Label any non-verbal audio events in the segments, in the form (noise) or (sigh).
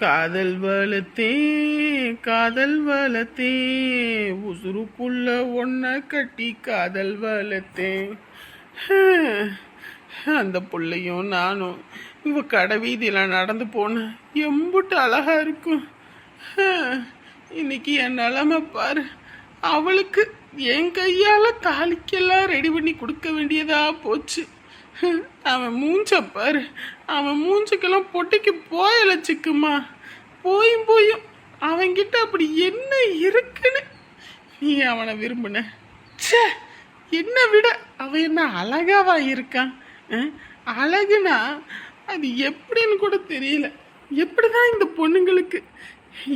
காதல் வளத்தே காதல் வளத்தே உசுருக்குள்ள ஒன்ன கட்டி காதல் வளத்தே அந்த பிள்ளையும் நானும் இவ கடை வீதியில் நடந்து போனேன் எம்புட்டு அழகா இருக்கும். இன்னைக்கு என் நிலமை பாரு. அவளுக்கு என் கையால தாலிக்கெல்லாம் ரெடி பண்ணி கொடுக்க வேண்டியதா போச்சு. அவன் மூஞ்ச பாரு. அவன் மூஞ்சுக்கெல்லாம் பொட்டிக்கு போயல சிக்குமா. போயும் போயும் அவன்கிட்ட அப்படி என்ன இருக்குன்னு நீ அவனை விரும்பின? சே என்னை விட அவன் என்ன அழகாவா இருக்கான்? அழகுனா அது எப்படின்னு கூட தெரியல. எப்படிதான் இந்த பொண்ணுங்களுக்கு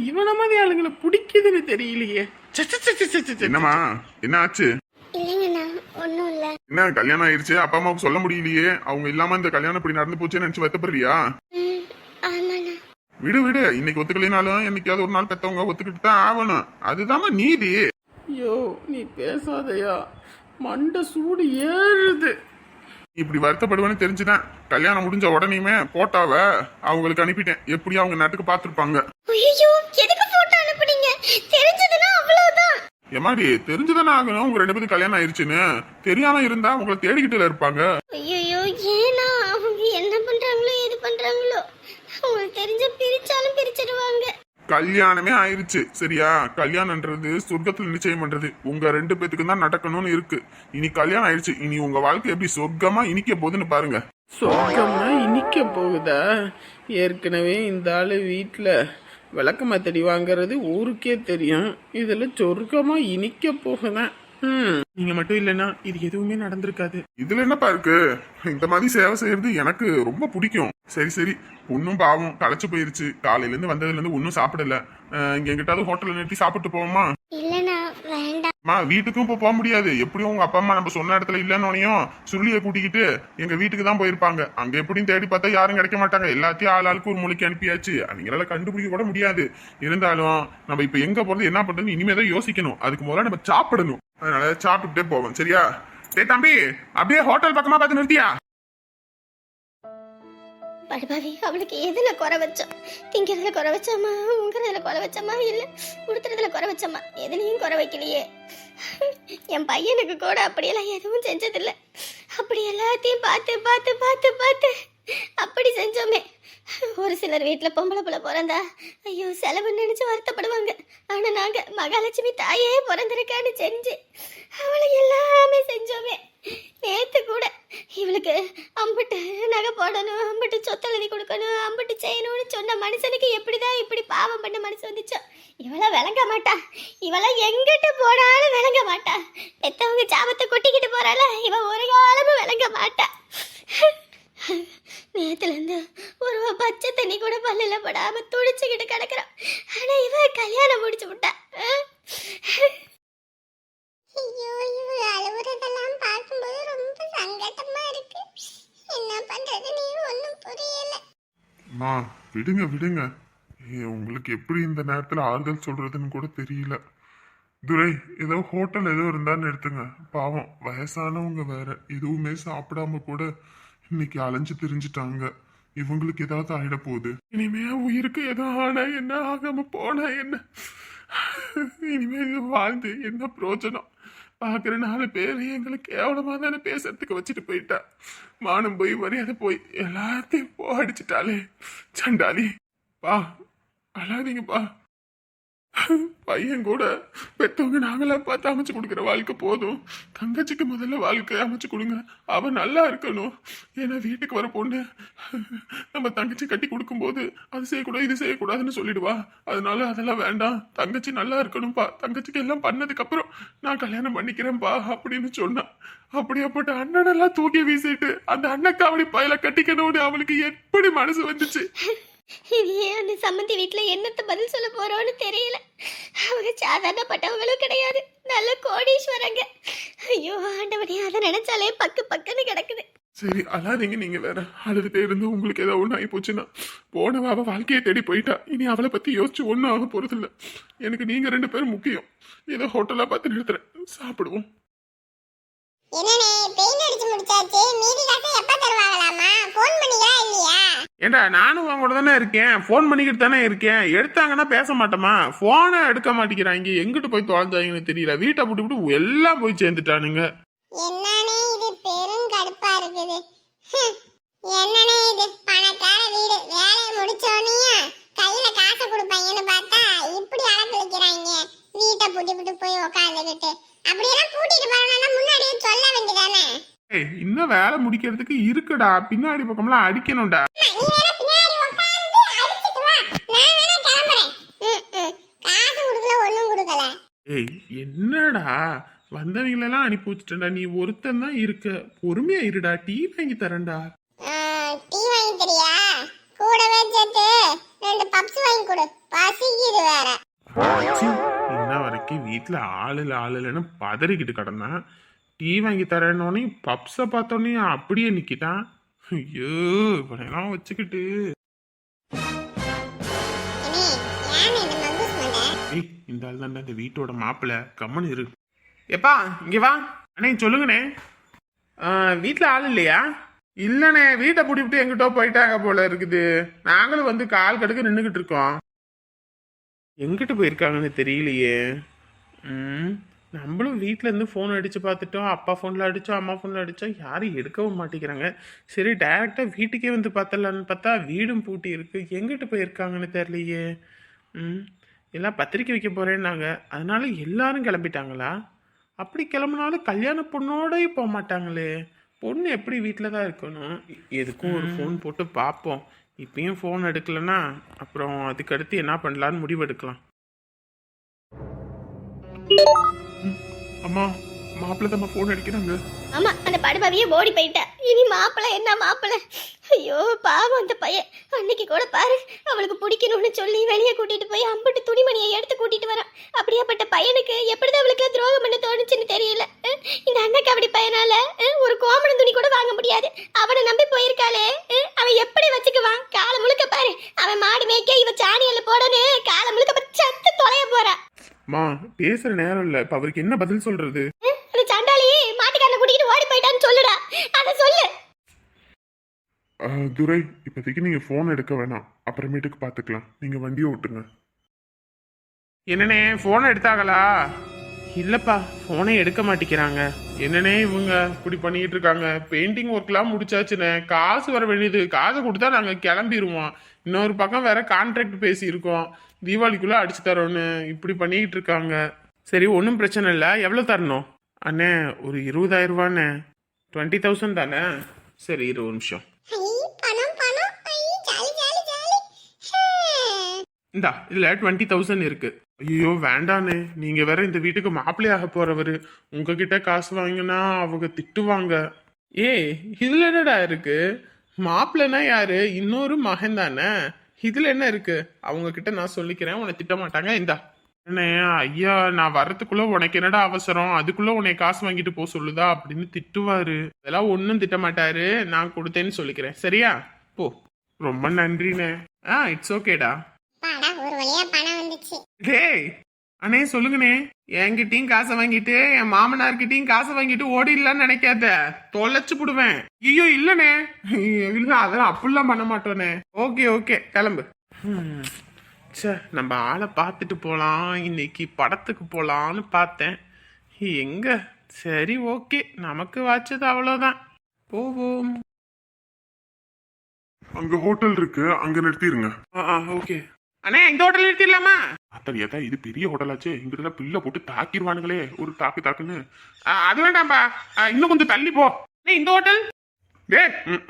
இவனை மாதிரி ஆளுங்களை பிடிக்குதுன்னு தெரியலையே. ச்சே, என்னம்மா? என்ன ஆச்சு இல்லை. என்ன கல்யாணம் ஆயிருச்சு? அப்பா அம்மாவுக்கு சொல்ல முடியலையே. அவங்க இல்லாம இந்த கல்யாணம் இப்படி நடந்து போச்சுன்னு நினைச்சு வருத்தப்படுறியா? ம் ஆமாண்ணா. விடு விடு. இன்னைக்கு ஒத்துக்கலைனாலும் என்னைக்காவது ஒரு நாள் பெத்தவங்க ஒத்துக்கிட்டு தான் ஆகணும். அதுதாம்மா நீதி. ஐயோ நீ பேசாதயா. மண்டை சூடு ஏறுது. இப்படி வருத்தப்படுவேன்னு தெரிஞ்சுதான் கல்யாணம் முடிஞ்ச உடனேயுமே போட்டாவ அவங்களுக்கு அனுப்பிட்டேன். எப்படி அவங்க நாட்டுக்கு பார்த்துருப்பாங்க ஐயோ எதுக்கு போட்டோ அனுப்புனீங்க தெரிஞ்சதுன்னா அவ்வளவுதான் எம்மாடி தெரிஞ்சுதானே ஆகணும்? உங்க ரெண்டு பேரும் கல்யாணம் ஆயிருச்சுன்னு. தெரியாம இருந்தா உங்களை தேடிக்கிட்டு இருப்பாங்க? ஐயோ ஏன்னா அவங்க என்ன பண்றாங்களோ எது பண்றாங்களோ. அவங்களுக்கு தெரிஞ்ச பிரிச்சாலும் பிரிச்சிடுவாங்க. கல்யாணமே ஆயிருச்சு சரியா? கல்யாணம்ன்றது சொர்க்கத்துல நிச்சயம் பண்றது. உங்க ரெண்டு பேத்துக்கு தான் நடக்கணும்னு இருக்கு. இனி கல்யாணம் ஆயிருச்சு. இனி உங்க வாழ்க்கை எப்படி சொர்க்கமா இனிக்க போகுதுன்னு பாருங்க. சொர்க்கமா இனிக்க போகுதா? ஏற்கனவே இந்த ஆளு வீட்டில் விளக்கமாத்தடி வாங்குறது ஊருக்கே தெரியும். இதில் சொர்க்கமா இனிக்க போகுதான். ம் நீங்க மட்டும் இல்லைன்னா இது எதுவுமே நடந்திருக்காது. இதுல என்னப்பா இருக்கு? இந்த மாதிரி சேவை செய்யறது எனக்கு ரொம்ப பிடிக்கும். சரி சரி. ஒன்னும் பாவம். களைச்சு போயிருச்சு. காலையில இருந்து வந்ததுல இருந்து ஒன்னும் சாப்பிடல இங்க எங்கிட்டாவது ஹோட்டல்ல நிறுத்தி சாப்பிட்டு போவோமா? அம்மா வீட்டுக்கும் இப்போ போக முடியாது. எப்படியும் உங்க அப்பா அம்மா நம்ம சொன்ன இடத்துல இல்லைன்னொனையும் சுருளியை கூட்டிக்கிட்டு எங்க வீட்டுக்கு தான் போயிருப்பாங்க. அங்க எப்படியும் தேடி பார்த்தா யாரும் கிடைக்க மாட்டாங்க. எல்லாத்தையும் ஆள் ஆளுக்கு ஒரு மொழிக்கு அனுப்பியாச்சு. அவங்களால கண்டுபிடிக்க கூட முடியாது. இருந்தாலும் நம்ம இப்ப எங்க போறது என்ன பண்றது இனிமே தான் யோசிக்கணும். அதுக்கு முதல்ல நம்ம சாப்பிடணும். அதனால சாப்பிட்டுட்டே போவோம். சரியா? டேய் தம்பி அப்படியே ஹோட்டல் பக்கமா பார்த்து நிறுத்தியா? படுபாவி அவளுக்கு எதில் குறை வச்சோம்? திங்கிறதுல குறை வச்சோமா? உங்கிறதுல குறை வச்சோமா? இல்லை உடுத்துறதுல குறை வச்சோமா? எதுலையும் குறை வைக்கலையே. என் பையனுக்கு கூட அப்படியெல்லாம் எதுவும் செஞ்சதில்லை. அப்படி எல்லாத்தையும் பார்த்து பார்த்து பார்த்து பார்த்து அப்படி செஞ்சோமே. ஒரு சிலர் வீட்டில் பொம்பளை பிள்ளை பிறந்தா ஐயோ செலவு நினைச்சு வருத்தப்படுவாங்க. ஆனால் நாங்கள் மகாலட்சுமி தாயே பிறந்திருக்கான்னு செஞ்சு அவளை எல்லாமே செஞ்சோமே. நேற்று கூட இவளுக்கு அம்பிட்டு நகை போடணும் அம்பிட்டு சொத்து எழுதி கொடுக்கணும் அம்பிட்டு செய்யணும்னு சொன்ன மனுஷனுக்கு எப்படிதான் இப்படி பாவம் பண்ண மனசு வந்துச்சோ? இவளாம் விளங்க மாட்டா. இவளை எங்கிட்டு போனாலும் விளங்க மாட்டா. பெத்தவங்க சாபத்தை கொட்டிக்கிட்டு போறாள இவன் ஒரு காலமும் விளங்க மாட்டா. நேத்துல இருந்து ஒரு பச்சை தண்ணி கூட பல்லுல படாம துடிச்சுக்கிட்டு கிடக்குறான் ஆனா இவ கல்யாணம் முடிச்சு விட்டா. ஐயோ இவ அழுவுறதெல்லாம் பார்க்கும்போது ரொம்ப சங்கடமா இருக்கு. என்ன பண்றது நீ ஒன்றும் புரியல. அம்மா விடுங்க விடுங்க. உங்களுக்கு எப்படி இந்த நேரத்துல ஆறுதல் சொல்றதுன்னு கூட தெரியல. துரை ஏதோ ஹோட்டல் ஏதோ இருந்தான்னு எடுத்துங்க. பாவம் வயசானவங்க வேற. எதுவுமே சாப்பிடாம கூட இன்னைக்கு அலைஞ்சு திரிஞ்சிட்டாங்க. இவங்களுக்கு ஏதாவது ஆயிட போகுது இனிமே உயிருக்கு ஏதோ ஆனா என்ன ஆகாம போனா என்ன? இனிமே வாழ்ந்து என்ன பிரயோஜனம் பார்க்குற நாலு பேர் எங்களை கேவலமாக தானே பேசுறதுக்கு வச்சுட்டு போயிட்டா. மானம் போய் மரியாதை போய் எல்லாத்தையும் போ அடிச்சிட்டாலே சண்டாளி பா அழாதீங்கப்பா. பையன் கூட பெத்தவங்க நாங்களா பார்த்து அமைச்சு கொடுக்குற வாழ்க்கை போதும். தங்கச்சிக்கு முதல்ல வாழ்க்கை அமைச்சு கொடுங்க. அவன் நல்லா இருக்கணும். ஏன்னா வீட்டுக்கு வர பொண்ணு நம்ம தங்கச்சி கட்டி கொடுக்கும்போது அது செய்யக்கூடாது இது செய்யக்கூடாதுன்னு சொல்லிடுவா. அதனால அதெல்லாம் வேண்டாம். தங்கச்சி நல்லா இருக்கணும்ப்பா தங்கச்சிக்கு எல்லாம் பண்ணதுக்கு அப்புறம் நான் கல்யாணம் பண்ணிக்கிறேன்ப்பா அப்படின்னு சொன்னான் அப்படியாப்பட்ட அண்ணனெல்லாம் தூக்கி வீசிட்டு அந்த அண்ணக்காவடி பயில கட்டிக்கணும்னு அவளுக்கு எப்படி மனசு வந்துச்சு? இது அந்த சம்மந்தி வீட்டில் என்னத்தை பதில் சொல்ல போகிறோன்னு தெரியல. அவங்க சாதாரணப்பட்டவங்களும் கிடையாது. நல்ல கோடீஸ்வரங்க. ஐயோ ஆண்டவனே அதை நினைச்சாலே பக்கு பக்குன்னு கிடக்குது. சரி அழாதீங்க நீங்க வேற. அழுதுட்டே இருந்து உங்களுக்கு ஏதாவது ஒண்ணு ஆகி போச்சுன்னா. போனவ அவ வாழ்க்கையை தேடி போயிட்டா. இனி அவளை பத்தி யோசிச்சு ஒன்றும் ஆக போறது எனக்கு நீங்க ரெண்டு பேரும் முக்கியம். ஏதோ ஹோட்டலா பார்த்து நிறுத்துறேன். சாப்பிடுவோம். என்னண்ணே பெயிண்ட் அடிச்சு முடிச்சாச்சு. மீதி காசை எப்ப தருவாங்களாமா ஃபோன் பண்ணியா இல்லையா? ஏண்டா நானும் உன் கூட தானே இருக்கேன். ஃபோன் பண்ணிக்கிட்டு தானே இருக்கேன். எடுத்தாங்கன்னா பேச மாட்டோமா ஃபோனை எடுக்க மாட்டேங்கிறாங்க. எங்கிட்டு போய் தொலைஞ்சாங்கன்னு தெரியல. வீட்டை விட்டு எல்லாம் போய் சேர்ந்துட்டானுங்க. என்னனே இது பெரும் கடுப்பா இருக்குது. என்னனே இது? பணக்கார வீடு. வேலையை முடிச்சோடனே கையில காசு கொடுப்பாங்கன்னு பார்த்தா இப்படி அலக்கழிக்கிறாங்க வீட்டை பூட்டி பூட்டி போய் உக்காந்துக்கிட்டு. அப்படியெல்லாம் கூட்டிட்டு போறோம்னா முன்னாடியே சொல்ல வேண்டியதானே? ஏய் இன்னும் வேலை முடிக்கிறதுக்கு இருக்குடா. பின்னாடி பக்கம்லாம் அடிக்கணும்டா. ஏய் என்னடா? வந்தவங்களெல்லாம் அனுப்பி வச்சுட்டேன்டா. நீ ஒருத்தன் தான் இருக்க. பொறுமையா இருடா. டீ வாங்கி தரேன்டா. டீ வாங்கி ரெண்டு பப்ஸ் வாங்கி கொடு. பசிக்குது வேற. இன்ன வரைக்கும் வீட்டில் ஆள் இல்லை ஆள் இல்லைன்னு பதறிக்கிட்டு கிடந்தான் டீ வாங்கி தரேன்னொன்னே பப்ஸை பார்த்தோன்னே அப்படியே நிற்கிட்டான் ஐயோ இவனையெல்லாம் வச்சுக்கிட்டு. இந்த? ஏய் ஆள் தான்டா இந்த வீட்டோட மாப்பிள்ளை கம்மன் இரு. எப்பா இங்கே வா. அண்ணே சொல்லுங்கண்ணே. வீட்டில் ஆள் இல்லையா? இல்லைண்ணே வீட்டை பூட்டி எங்கிட்டோ போயிட்டாங்க போல இருக்குது. நாங்களும் வந்து கால் கடுக்க நின்றுக்கிட்டு இருக்கோம். எங்கிட்டு போயிருக்காங்கன்னு தெரியலையே. ம் நம்மளும் வீட்டில் இருந்து ஃபோன் அடித்து பார்த்துட்டோம். அப்பா ஃபோனில் அடித்தோம் அம்மா ஃபோனில் அடித்தோம் யாரும் எடுக்கவும் மாட்டேங்கிறாங்க. சரி டைரெக்டாக வீட்டுக்கே வந்து பார்த்தலான்னு பார்த்தா வீடும் பூட்டி இருக்குது எங்கிட்டு போயிருக்காங்கன்னு தெரியலையே. ம் எல்லாம் பத்திரிக்கை வைக்க போகிறேன்னாங்க அதனால எல்லாரும் கிளம்பிட்டாங்களா? அப்படி கிளம்புனாலும் கல்யாண பொண்ணோடய போக மாட்டாங்களே. பொண்ணு எப்படி வீட்டில் தான் இருக்கணும்? எதுக்கும் ஒரு ஃபோன் போட்டு பார்ப்போம் இப்பயும் ஃபோன் எடுக்கலன்னா அப்புறம் அதுக்கடுத்து என்ன பண்ணலான்னு முடிவு எடுக்கலாம் அம்மா மாப்பிள்ளை தான் ஃபோன் அடிக்கிறாங்க. ஆமா அந்த படுபாவியே ஓடி போயிட்டா. இனி மாப்பிள்ளை என்ன மாப்பிள்ளை? ஐயோ பாவம் அந்த பையன். அன்னைக்கு கூட பாரு அவளுக்கு பிடிக்கணும்னு சொல்லி வெளியே கூட்டிட்டு போய் அம்பிட்டு துணிமணியை எடுத்து கூட்டிட்டு வரான். அப்படியாப்பட்ட பையனுக்கு எப்படிதான் அவளுக்கு துரோகம் பண்ண தோணுச்சுன்னு தெரியல. இந்த அண்ணக்கு அப்படி பையனால ஒரு கோமணம் துணி கூட வாங்க முடியாது. அவனை நம்பி போயிருக்காளே. அவன் எப்படி வச்சுக்குவான்? காலம் முழுக்க பாரு. அவன் மாடு மேய்க்க இவ சாணியில போடன்னு காலம் முழுக்க சத்து தொலைய போறா. அம்மா பேசுகிற நேரம் இல்லை. இப்போ அவருக்கு என்ன பதில் அந்த சண்டாளி மாட்டுக்காரனை கூட்டிட்டு ஓடி போயிட்டான்னு சொல்லுடா. அதை சொல்லு. துரை இப்போதைக்கு நீங்கள் ஃபோன் எடுக்க வேணாம். அப்புறமேட்டுக்கு பார்த்துக்கலாம். நீங்கள் வண்டியை ஓட்டுங்க. என்னண்ணே ஃபோனை எடுத்தாங்களா? இல்லைப்பா ஃபோனை எடுக்க மாட்டேங்கிறாங்க. என்னன்னே இவங்க? இப்படி பண்ணிக்கிட்டு இருக்காங்க. பெயிண்டிங் ஒர்க்லாம் முடிச்சாச்சுண்ணே. காசு வர வேண்டியது. காசு கொடுத்தா நாங்கள் கிளம்பிடுவோம் இன்னொரு பக்கம் வேற கான்ட்ராக்ட் பேசியிருக்கோம். தீபாவளிக்குள்ளே அடிச்சு தரோன்னு இப்படி பண்ணிக்கிட்டு இருக்காங்க. சரி ஒன்றும் பிரச்சனை இல்லை. எவ்வளோ தரணும்? அண்ணே ஒரு இருபதாயிரம் ரூபாண்ணே. டுவெண்ட்டி தௌசண்ட் தானே? சரி இரு ஒரு நிமிஷம். இந்தா இதுல டுவெண்ட்டி தௌசண்ட் இருக்கு. ஐயோ வேண்டானே. நீங்க வேற இந்த வீட்டுக்கு மாப்பிள்ளையாக போறவரு. உங்ககிட்ட காசு வாங்கினா அவங்க திட்டுவாங்க. ஏய் இதுல என்னடா இருக்கு? மாப்பிள்ளைனா யாரு? இன்னொரு மகன் தானே? இதுல என்ன இருக்கு? அவங்க கிட்ட நான் சொல்லிக்கிறேன். உன்னை திட்ட மாட்டாங்க இந்தா. என்ன ஐயா நான் வர்றதுக்குள்ள உனக்கு என்னடா அவசரம்? அதுக்குள்ள உன்னை காசு வாங்கிட்டு போக சொல்லுதா? அப்படின்னு திட்டுவாரு. அதெல்லாம் ஒன்றும் திட்ட மாட்டாரு. நான் கொடுத்தேன்னு சொல்லிக்கிறேன். சரியா? போ. ரொம்ப நன்றிண்ணே. ஆ இட்ஸ் ஓகேடா டேய் அண்ணே சொல்லுங்கண்ணே. என்கிட்டயும் காசை வாங்கிட்டு என் மாமனார்கிட்டயும் காசை வாங்கிட்டு ஓடிடலான்னு நினைக்காத. தொலைச்சு புடுவேன். ஐயோ இல்லண்ணே. இல்ல அதெல்லாம் அப்படிலாம் பண்ண மாட்டோனே ஓகே ஓகே கிளம்பு. ச்சே நம்ம ஆளை பார்த்துட்டு போலாம். இன்னைக்கு படத்துக்கு போலான்னு பார்த்தேன். எங்க? சரி ஓகே. நமக்கு வச்சது அவ்வளோதான். போவோம். அங்கே ஹோட்டல் இருக்கு. அங்கே நிறுத்திடுங்க ஆ ஆ ஓகே. அண்ணே இந்த ஹோட்டல் நிறுத்திடலாமா? அத்தடி ஏதா இது பெரிய ஹோட்டலாச்சே. இங்கிட்ட பில்லை போட்டு தாக்கிடுவானுங்களே ஒரு தாக்கு தாக்குன்னு. அது வேண்டாம்பா. இன்னும் கொஞ்சம் தள்ளி போ. இந்த ஹோட்டல்? டேய் ம்,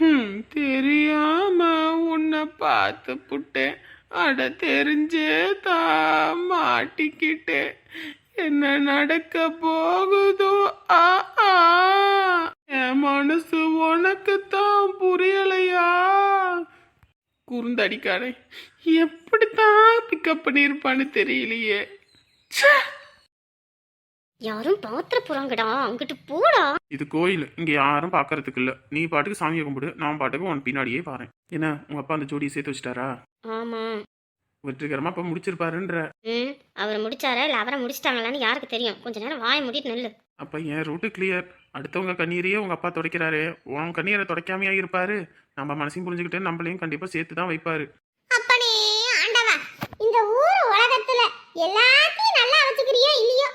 ம், தெரியாம உன்னை பார்த்து புட்டேன். அட தெரிஞ்சே தான் மாட்டிக்கிட்டேன். என்ன நடக்க போகுதோ? ஆ ஆ. என் மனசு உனக்கு தான் புரியலையா? குறுந்தடிக்காரே எப்படித்தான் பிக்கப் பண்ணியிருப்பான்னு தெரியலையே. சே யாரும் பாத்திர போறாங்கடா அங்கிட்டு போடா. இது கோயில் இங்க யாரும் பார்க்கறதுக்கு இல்ல. நீ பாட்டுக்கு சாமியை கும்பிடு நான் பாட்டுக்கு உன் பின்னாடியே பாறேன் என்ன உங்க அப்பா அந்த ஜோடியை சேர்த்து வச்சிட்டாரா? ஆமா. வெற்றிகரமா இப்ப முடிச்சிருப்பாருன்ற. ம் அவர் முடிச்சாரா? இல்ல அவரை முடிச்சிட்டாங்களான்னு யாருக்கு தெரியும்? கொஞ்ச நேரம் வாய மூடிட்டு நெல்லு. அப்போ என் ரூட்டு கிளியர் அடுத்தவங்க கண்ணீரையே உங்கள் அப்பா துடைக்கிறாரு. உன் கண்ணீரை துடைக்காமையா இருப்பாரு. நம்ம மனசையும் புரிஞ்சுக்கிட்டு நம்மளையும் கண்டிப்பாக சேர்த்து தான் வைப்பாரு. அப்பனே ஆண்டவா இந்த ஊர் உலகத்துல எல்லாத்தையும் நல்லா வச்சுக்கிறியோ இல்லையோ?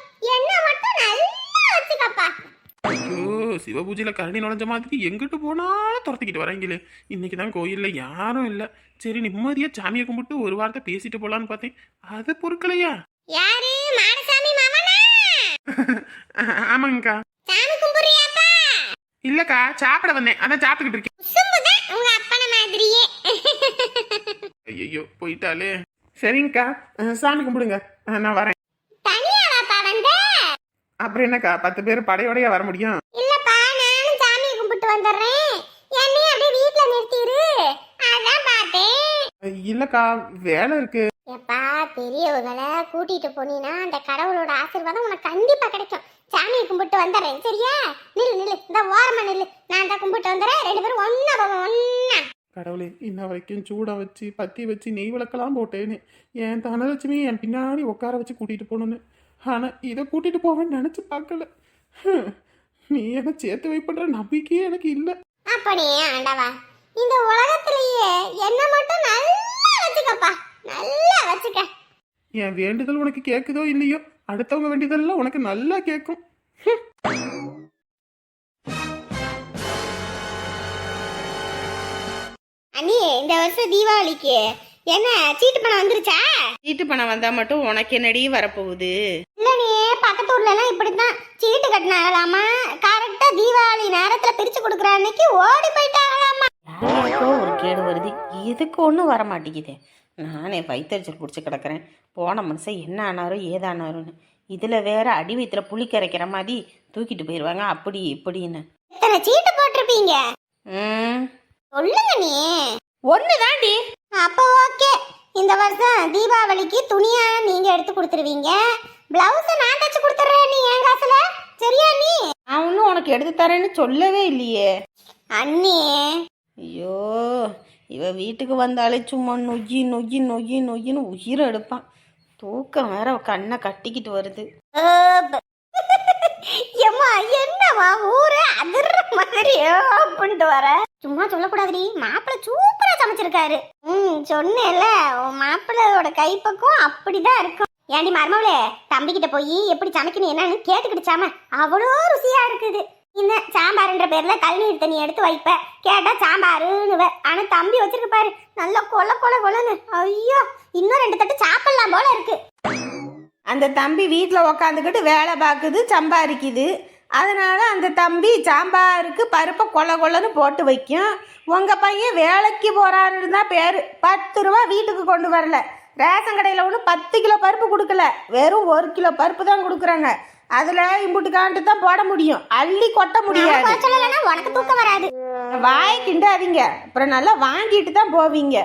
சிவபூஜையில் கரடி நுழைஞ்ச மாதிரி எங்கிட்டு போனாலும் துரத்திக்கிட்டு வராங்களே இன்னைக்கு தான் கோயிலில் யாரும் இல்லை. சரி நிம்மதியாக சாமியை கும்பிட்டு ஒரு வாரத்தை பேசிட்டு போகலான்னு பார்த்தேன். அது பொறுக்கலையா? (laughs) ஆமாங்கக்கா. இல்லைக்கா சாப்பிட வந்தேன். அதான் சாப்பிட்டுக்கிட்டு இருக்கேன். ஐயோ போயிட்டாலே சரிங்கக்கா சாமி கும்பிடுங்க. நான் வரேன். அப்புறம் என்னக்கா பத்து பேர் படையோடையா வர முடியும் இல்லப்பா நானும் சாமியை கும்பிட்டு வந்துடுறேன் என்னையும் அப்படியே வீட்ல நிறுத்திடு அதான் பார்த்தேன் அஹ், இல்லக்கா வேலை இருக்கு. எப்பா பெரியவங்களை கூட்டிட்டு போனீன்னா அந்த கடவுளோட ஆசீர்வாதம் உனக்கு கண்டிப்பா கிடைக்கும். சாமியை கும்பிட்டு வந்துடுறேன் சரியா? நில்லு நில்லு. இந்த ஓரமா நில்லு. நான் தான் கும்பிட்டு வந்துடுறேன். ரெண்டு பேரும் ஒன்னா போவோம் ஒன்னா கடவுளே இன்ன வரைக்கும் சூட வச்சு பத்தி வச்சு நெய் விளக்கெல்லாம் போட்டேன்னு. என் தனலட்சுமி என் பின்னாடி உட்கார வச்சு கூட்டிட்டு போகணுன்னு ஆனால் இதை கூட்டிட்டு போவேன்னு நினச்சி பார்க்கல. ஹம், நீ என்ன சேர்த்து வைப்படுற நம்பிக்கையே எனக்கு இல்லை. அப்படியே ஆண்டவா. இந்த உலகத்திலேயே என்ன மட்டும் நல்லா வச்சுக்கப்பா. நல்லா வச்சுக்க. என் வேண்டுதல் உனக்கு கேட்குதோ இல்லையோ? அடுத்தவங்க வேண்டியதெல்லாம் உனக்கு நல்லா கேட்கும் அண்ணி இந்த வருஷம் தீபாவளிக்கு என்ன சீட்டு பணம் வந்துருச்சா? சீட்டு பணம் வந்தா மட்டும் உனக்கு என்னடி வரப்போகுது? இல்லனே பக்கத்து ஊர்ல எல்லாம் இப்படித்தான் சீட்டு கட்டினாங்களாமா? கரெக்டா தீபாவளி நேரத்துல பிரிச்சு கொடுக்குற அன்னைக்கு ஓடி போயிட்டாங்களாமா யாருக்கோ ஒரு கேடு வருது. எதுக்கு ஒன்றும் வர மாட்டேங்குது நானே வயிற்றுச்சல் பிடிச்சி கிடக்கிறேன். போன மனுஷன் என்ன ஆனாரோ ஏதானாரோன்னு. இதில் வேற அடி வயிற்றுல புளி கரைக்கிற மாதிரி தூக்கிட்டு போயிடுவாங்க அப்படி இப்படின்னு. எத்தனை சீட்டு போட்டிருப்பீங்க. ம். சொல்லுங்க நீ. ஒன்று தாண்டி அப்போ ஓகே. இந்த வருஷம் தீபாவளிக்கு துணியா நீங்க எடுத்து கொடுத்துருவீங்க. பிளவுஸ நான் தச்சு கொடுத்துறேன் நீ என் காசுல. சரியா நீ? ஒன்றும் உனக்கு எடுத்து தரேன்னு சொல்லவே இல்லையே. அண்ணி ஐயோ இவ வீட்டுக்கு வந்தாலே சும்மா நொய்யி நொய்யி நொய்யி நொய்யின்னு உயிரை எடுப்பான். தூக்கம் வேற கண்ணை கட்டிக்கிட்டு வருது. ஏம்மா என்னம்மா ஊரே அதிர்ற மாதிரி அப்படின்ட்டு வர? சும்மா சொல்லக்கூடாதுடி மாப்பிள்ள சூப்பரா சமைச்சிருக்காரு. ம் சொன்னேன்ல உன் மாப்பிள்ளையோட கைப்பக்கம் அப்படிதான் இருக்கும். ஏண்டி மருமவளே தம்பிக்கிட்ட போய் எப்படி சமைக்கணும் என்னன்னு கேட்டுக்கிடுச்சாம அவ்வளோ ருசியா இருக்குது. இந்த சாம்பாருன்ற பேர்ல கல்நீர் தண்ணி எடுத்து வைப்ப. கேட்டா சாம்பாருன்னு ஆனா தம்பி வச்சிருக்க பாரு நல்லா கொல கொல கொலன்னு. ஐயோ இன்னும் ரெண்டு தட்டு சாப்பிடலாம் போல இருக்கு. அந்த தம்பி வீட்டில் உக்காந்துக்கிட்டு வேலை பார்க்குது சம்பாதிக்குது. அதனால அந்த தம்பி சாம்பாருக்கு பருப்பை கொல கொலன்னு போட்டு வைக்கும். உங்கள் பையன் வேலைக்கு போகிறாருன்னு தான் பேர். பத்து ரூபா வீட்டுக்கு கொண்டு வரல. ரேஷன் கடையில் ஒன்று பத்து கிலோ பருப்பு கொடுக்கல. வெறும் ஒரு கிலோ பருப்பு தான் கொடுக்குறாங்க. அதில் இம்புட்டு காண்டு தான் போட முடியும். அள்ளி கொட்ட முடியாது. சொல்லலைன்னா உனக்கு தூக்கம் வராது. வாய் கிண்டாதீங்க. அப்புறம் நல்லா வாங்கிட்டு தான் போவீங்க.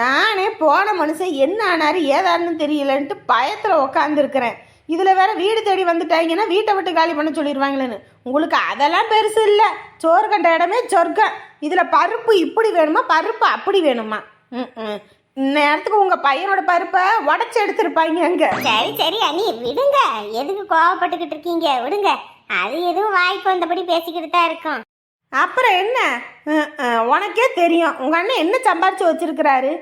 நானே போன மனுஷன் என்ன ஆனாரு ஏதாருன்னு தெரியலன்ட்டு பயத்தில் உக்காந்துருக்கிறேன். இதில் வேற வீடு தேடி வந்துட்டாங்கன்னா வீட்டை விட்டு காலி பண்ண சொல்லிடுவாங்களேன்னு உங்களுக்கு அதெல்லாம் பெருசு இல்லை. சோறு கண்ட இடமே சொர்க்கம். இதில் பருப்பு இப்படி வேணுமா? பருப்பு அப்படி வேணுமா? ம் ம் நேரத்துக்கு உங்கள் பையனோட பருப்பை உடச்சி எடுத்திருப்பாங்க அங்கே. சரி சரி அண்ணி விடுங்க. எதுக்கு கோவப்பட்டுக்கிட்டு இருக்கீங்க? விடுங்க. அது எதுவும் வாய்க்கு வந்தபடி பேசிக்கிட்டு தான் இருக்கும். அப்புறம் என்ன? உனக்கே தெரியும். உங்க அண்ணன் என்ன சம்பாரிச்சு வச்சிருக்கிறாரு?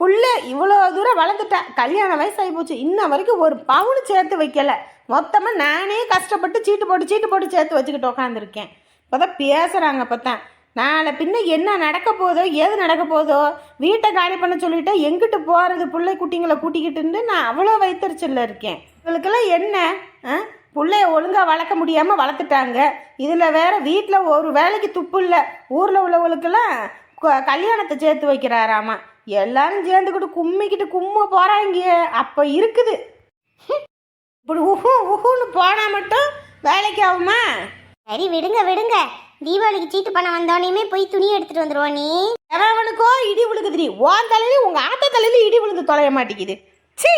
புள்ள இவ்வளோ தூரம் வளர்ந்துட்டா. கல்யாண வயசாகி போச்சு. இன்ன வரைக்கும் ஒரு பவுன் சேர்த்து வைக்கல. மொத்தமாக நானே கஷ்டப்பட்டு சீட்டு போட்டு சீட்டு போட்டு சேர்த்து வச்சுக்கிட்டு உட்காந்துருக்கேன் இப்போதான் பேசுகிறாங்க பார்த்தேன் நாளை பின்ன என்ன நடக்க போதோ ஏது நடக்க போதோ வீட்டை காலி பண்ண சொல்லிட்டு எங்கிட்டு போகிறது பிள்ளை குட்டிங்களை கூட்டிக்கிட்டுன்னு நான் அவ்வளோ வைத்தறிச்சல்ல இருக்கேன். இவங்களுக்கெல்லாம் என்ன? ஆ? பிள்ளைய ஒழுங்காக வளர்க்க முடியாமல் வளர்த்துட்டாங்க. இதில் வேற வீட்டில் ஒரு வேலைக்கு துப்பு இல்லை. ஊரில் உள்ளவங்களுக்கெல்லாம் க- கல்யாணத்தை சேர்த்து வைக்கிறாராமா. எல்லாரும் சேர்ந்துக்கிட்டு கும்மிக்கிட்டு கும்ம போகிறாங்க அப்போ இருக்குது. இப்படி உஹு உஹுன்னு போனால் மட்டும் வேலைக்கு ஆகுமா? சரி விடுங்க விடுங்க. தீபாவளிக்கு சீட்டு பணம் வந்தோடனே போய் துணி எடுத்துட்டு வந்துருவோம் நீ. எவனுக்கோ இடி விழுகுதுடி. உன் தலையில உங்கள் ஆத்த தலையில இடி விழுந்து தொலைய மாட்டேங்குது. சீ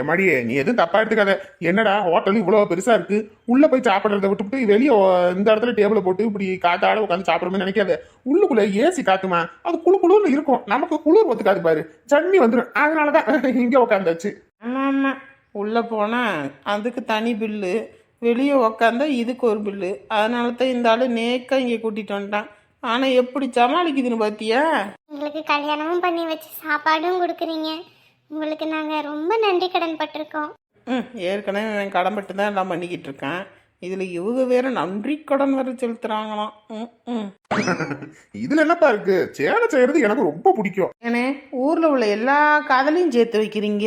எம்மாடியே நீ எதுவும் தப்பா எடுத்துக்காத. என்னடா ஹோட்டல் இவ்வளவு பெருசா இருக்கு? உள்ள போய் சாப்பிடுறத விட்டுவிட்டு வெளியே இந்த இடத்துல டேபிள போட்டு இப்படி காத்தாட உட்காந்து சாப்பிடுறோம்னு நினைக்காத. உள்ளுக்குள்ள ஏசி காத்துமா? அது குளு குளுன்னு இருக்கும். நமக்கு குளிர் ஒத்துக்காது பாரு. சட்னி வந்துடும் அதனாலதான் இங்க உட்காந்தாச்சு ஆமாம் ஆமாம் உள்ளே போனால் அதுக்கு தனி பில்லு வெளியே உக்காந்தா இதுக்கு ஒரு பில்லு அதனால தான் இந்த ஆள் நேக்கா இங்கே கூட்டிகிட்டு வந்துட்டான். ஆனால் எப்படி சமாளிக்குதுன்னு பார்த்தியா உங்களுக்கு கல்யாணமும் பண்ணி வச்சு சாப்பாடும் கொடுக்குறீங்க. உங்களுக்கு நாங்கள் ரொம்ப நன்றி கடன் பட்டிருக்கோம். ம் ஏற்கனவே இவன் கடன்பட்டு தான் எல்லாம் பண்ணிக்கிட்டு இருக்கான். இதில் இவங்க வேற நன்றி கடன் வர செலுத்துறாங்களாம். ம் ம். இதுல என்னப்பா இருக்கு? சேலை செய்யறது எனக்கு ரொம்ப பிடிக்கும். ஏனே ஊரில் உள்ள எல்லா காதலையும் சேர்த்து வைக்கிறீங்க.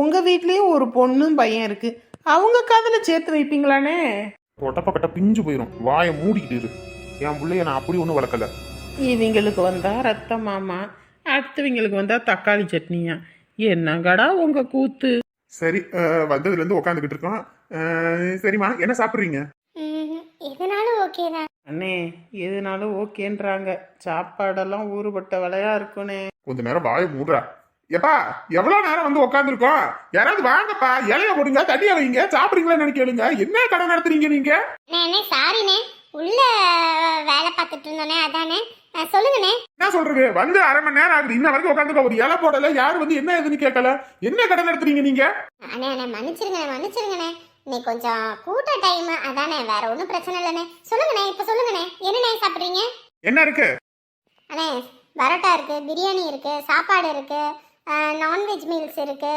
உங்கள் வீட்லேயும் ஒரு பொண்ணும் பையன் இருக்குது அவங்க காதலை சேர்த்து வைப்பீங்களானே? தொட்டப்பட்ட பிஞ்சு போயிடும் வாயை மூடிக்கிட்டு இரு. என் பிள்ளைய நான் அப்படி ஒன்றும் வளர்க்கல. இவங்களுக்கு வந்தா ரத்த மாமா. அடுத்தவங்களுக்கு வந்தா தக்காளி சட்னியா? என்னங்கடா உங்க கூத்து? சரி வந்ததுலேருந்து உட்காந்துக்கிட்டு இருக்கோம். சரிம்மா என்ன சாப்பிட்றீங்க? எதுனாலும் ஓகே தான். அண்ணே எதுனாலும் ஓகேன்றாங்க சாப்பாடெல்லாம் ஊறுபட்ட விலையா இருக்குண்ணே கொஞ்ச நேரம் வாயை மூடுறா. எப்பா எவ்வளவு நேரம் வந்து உட்காந்துருக்கோம் யாராவது வாங்கப்பா இலைய போடுங்க தண்ணிய வைங்க சாப்பிடுறீங்களான்னு எனக்கு கேளுங்க. என்ன கடை நடத்துறீங்க நீங்க? அண்ணே சாரிண்ணே. உள்ள வேலை பார்த்துட்டு இருந்தோண்ணே அதானே சொல்லுங்கண்ணே. என்ன சொல்றது? வந்து அரை மணி நேரம் ஆகுது. இன்ன வரைக்கும் உட்காந்துருக்க ஒரு இலை போடல யாரு வந்து என்ன ஏதுன்னு கேட்கல என்ன கடை நடத்துறீங்க நீங்க? அண்ணே அண்ணே மன்னிச்சிருங்கண்ணே மன்னிச்சிருங்கண்ணே. இன்னைக்கு கொஞ்சம் கூட்ட டைம் அதானே வேற ஒன்றும் பிரச்சனை இல்லைண்ணே. சொல்லுங்கண்ணே இப்போ சொல்லுங்கண்ணே. என்னண்ணே சாப்பிட்றீங்க? என்ன இருக்கு? அண்ணே பரோட்டா இருக்கு பிரியாணி இருக்கு சாப்பாடு இருக்கு. நான்வெஜ் மீல்ஸ் இருக்கு.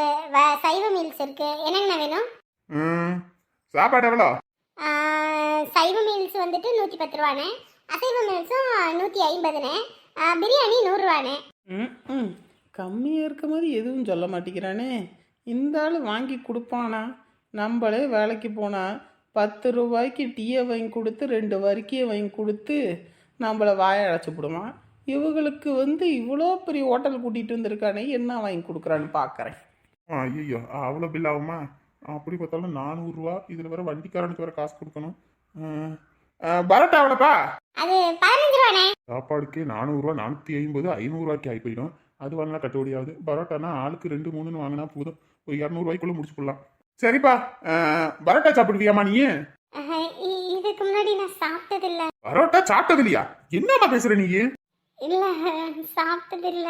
சைவ மீல்ஸ் இருக்கு. என்னங்கண்ணா வேணும்? ம், சாப்பாடு எவ்வளோ? சைவ மீல்ஸ் வந்துட்டு நூற்றி பத்து ரூபாண்ணே அசைவ மீல்ஸும் நூற்றி ஐம்பதுண்ணே பிரியாணி நூறுரூவாண்ணே ம் ம். கம்மியாக இருக்க மாதிரி எதுவும் சொல்ல மாட்டேங்கிறானே. இந்த ஆள் வாங்கி கொடுப்பானா? நம்மளே வேலைக்கு போனால் பத்து ரூபாய்க்கு டீயை வாங்கி கொடுத்து ரெண்டு வரிக்கையை வாங்கி கொடுத்து நம்மளை வாய அழைச்சி விடுவான் இவங்களுக்கு வந்து இவ்வளோ பெரிய ஹோட்டல் கூட்டிகிட்டு வந்திருக்கானே என்ன வாங்கி கொடுக்குறான்னு பார்க்குறேன் ஐயோ அவ்வளோ பில் ஆகுமா? அப்படி பார்த்தாலும் நானூறுரூவா இதில் வேற வண்டிக்காரனுக்கு வேற காசு கொடுக்கணும். பரோட்டா எவ்வளோப்பா? அது பதினஞ்சு ரூபாண்ணே. சாப்பாடுக்கே நானூறுரூவா நானூற்றி ஐம்பது ஐநூறுரூவாய்க்கு ஆகி போயிடும். அது வாங்கினா கட்டுப்படியாகுது. பரோட்டானா ஆளுக்கு ரெண்டு மூணுன்னு வாங்கினா போதும். ஒரு இரநூறுவாய்க்குள்ளே முடிச்சு போடலாம் சரிப்பா பரோட்டா சாப்பிடுவியாமா நீ? இதுக்கு முன்னாடி நான் சாப்பிட்டதில்ல. பரோட்டா சாப்பிட்டது இல்லையா என்னம்மா பேசுற நீ? இல்ல சாப்பிட்டதில்ல.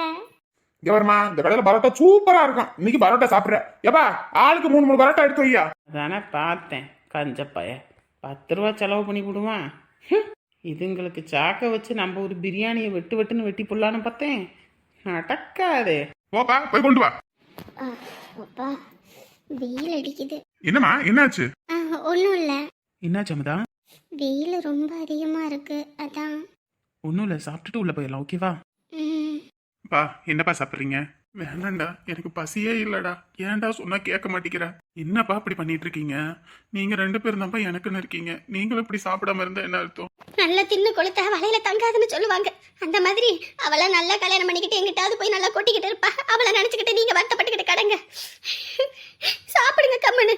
இங்க வருமா இந்த கடையில் பரோட்டா சூப்பரா இருக்கும். இன்னைக்கு பரோட்டா சாப்பிடுற ஏப்பா ஆளுக்கு மூணு மூணு பரோட்டா எடுத்து வையா? அதானே பார்த்தேன். கஞ்ச பய. பத்து ரூபா செலவு பண்ணி விடுவான் இதுங்களுக்கு சாக்க வச்சு நம்ம ஒரு பிரியாணியை வெட்டு வெட்டுன்னு வெட்டி புடலான்னு பார்த்தேன். நடக்காதே. போப்பா போய் கொண்டு வா. அப்பா வெயில் அடிக்குது. என்னம்மா என்னாச்சு? ஒன்றும் இல்லை. என்ன சமதா வெயில் ரொம்ப அதிகமாக இருக்கு. அதான் ஒன்றும் இல்லை சாப்பிட்டுட்டு உள்ள போயிடலாம் ஓகேவா பா என்னப்பா சாப்பிட்றீங்க? வேண்டாம்டா எனக்கு பசியே இல்லடா. ஏன்டா சொன்னா கேட்க மாட்டேங்கிற? என்னப்பா இப்படி பண்ணிட்டு இருக்கீங்க? நீங்க ரெண்டு பேரும் தான்ப்பா எனக்குன்னு இருக்கீங்க. நீங்களும் இப்படி சாப்பிடாம இருந்தா என்ன அர்த்தம்? நல்ல தின்னு கொளுத்தா வலையில தங்காதுன்னு சொல்லுவாங்க. அந்த மாதிரி அவளை நல்லா கல்யாணம் பண்ணிக்கிட்டு எங்கிட்டாவது போய் நல்லா கொட்டிக்கிட்டு இருப்பா. அவளை நினைச்சுக்கிட்டு நீங்க வருத்தப்பட்டுக்கிட்டு கடங்க. சாப்பிடுங்க கம்முன்னு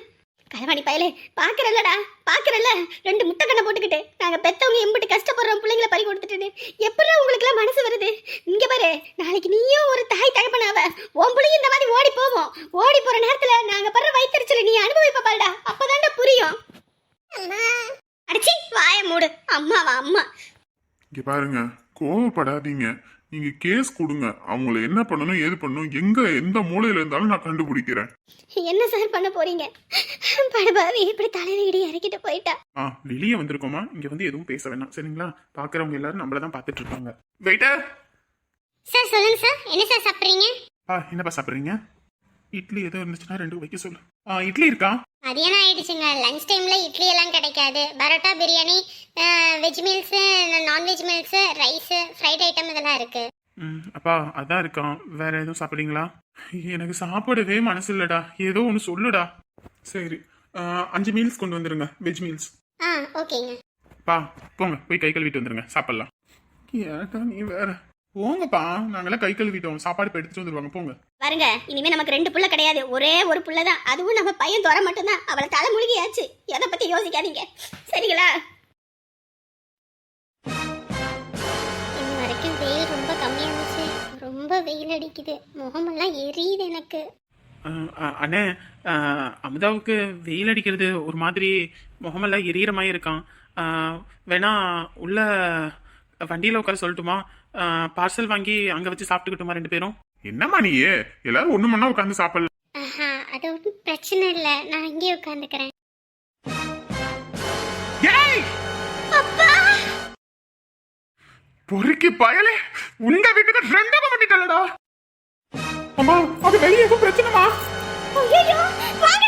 கலவாணி பயலே பாக்குறல்லடா பார்க்குறேன்ல ரெண்டு முட்டை கண்ணை போட்டுக்கிட்டு நாங்கள் பெற்றவங்க எம்பிட்டு கஷ்டப்படுறோம் பிள்ளைங்களை பறி கொடுத்துட்டுன்னு. எப்படி உங்களுக்குலாம் மனசு வருது? இங்கே பாரு நாளைக்கு நீயும் ஒரு தாய் தகப்பனாவ உன் பிள்ளைங்க இந்த மாதிரி ஓடி போவோம். ஓடி போகிற நேரத்தில் நாங்கள் படுற வயிற்றுச்சல நீ அனுபவிப்ப பாருடா. அப்பதான்டா புரியும். அடிச்சி வாய மூடு. அம்மாவா அம்மா. இங்கே பாருங்க கோவப்படாதீங்க. நீங்க கேஸ் கொடுங்க. அவங்கள என்ன பண்ணணும் ஏது பண்ணணும் எங்க எந்த மூலையில இருந்தாலும் நான் கண்டுபிடிக்கிறேன். என்ன சார் பண்ண போறீங்க? படுபாவி இப்படி தலையில இடி இறக்கிட்டு போயிட்டா. ஆ வெளியே வந்திருக்கோமா? இங்க வந்து எதுவும் பேச வேணாம். சரிங்களா? பாக்குறவங்க எல்லாரும் நம்மள தான் பாத்துட்டு இருக்காங்க. வெயிட்டர் சார் சொல்லுங்க சார் என்ன சார் சாப்பிட்றீங்க? ஆ என்னப்பா சாப்பிட்றீங்க? இட்லி எதுவும் இருந்துச்சுன்னா ரெண்டு வைக்க சொல்லு. ஆ இட்லி இருக்கா? மதியானம் ஆயிடுச்சுங்க. லஞ்ச் டைம்ல இட்லி எல்லாம் கிடைக்காது. Parotta biryani veg meals non veg meals rice fried item இதெல்லாம் இருக்கு. ம் அப்பா அதான் இருக்கான் வேற எதுவும் சாப்பிட்றீங்களா எனக்கு சாப்பிடவே மனசு இல்லடா ஏதோ ஒன்று சொல்லுடா. சரி அஞ்சு மீல்ஸ் கொண்டு வந்துருங்க வெஜ் மீல்ஸ் ஆ ஓகேங்க. பா போங்க போய் கை கழுவிட்டு வந்துருங்க. சாப்பிடலாம். ஏட்டா நீ வேற? போங்கப்பா. நாங்களாம் கை கழுவிட்டோம். சாப்பாடு இப்போ எடுத்துட்டு வந்துருவாங்க. போங்க. பாருங்க இனிமே நமக்கு ரெண்டு புள்ள கிடையாது. ஒரே ஒரு புள்ள தான் அதுவும் நம்ம பையன் துறை மட்டும்தான். அவளை தலை முழுகியாச்சு எதை பத்தி யோசிக்காதீங்க. சரிங்களா? இன்ன வரைக்கும் வெயில் ரொம்ப கம்மியா இருந்துச்சு ரொம்ப வெயில் அடிக்குது. முகமெல்லாம் எரியுது எனக்கு. அண்ணே அமுதாவுக்கு வெயில் அடிக்கிறது ஒரு மாதிரி முகமெல்லாம் எரியற மாதிரி இருக்கான். வேணா உள்ள வண்டியில் உட்கார சொல்லட்டுமா? பார்சல் வாங்கி அங்கே வச்சு சாப்பிட்டுக்கிட்டுமா ரெண்டு பேரும்? என்னம்மா நீ எல்லாரும் ஒண்ணு மண்ணா உட்காந்து சாப்பிடலாம் ஆஹா அது ஒன்றும் பிரச்சனை இல்லை. நான் இங்கேயே உட்காந்துக்கிறேன் ஏய்! பொறுக்கி பயலே உங்க வீட்டுக்கு ரெண்டாக பண்ணிட்டலடா அம்மா அது வெளியே எதுவும் பிரச்சனைமா? ஐயோ வாங்க!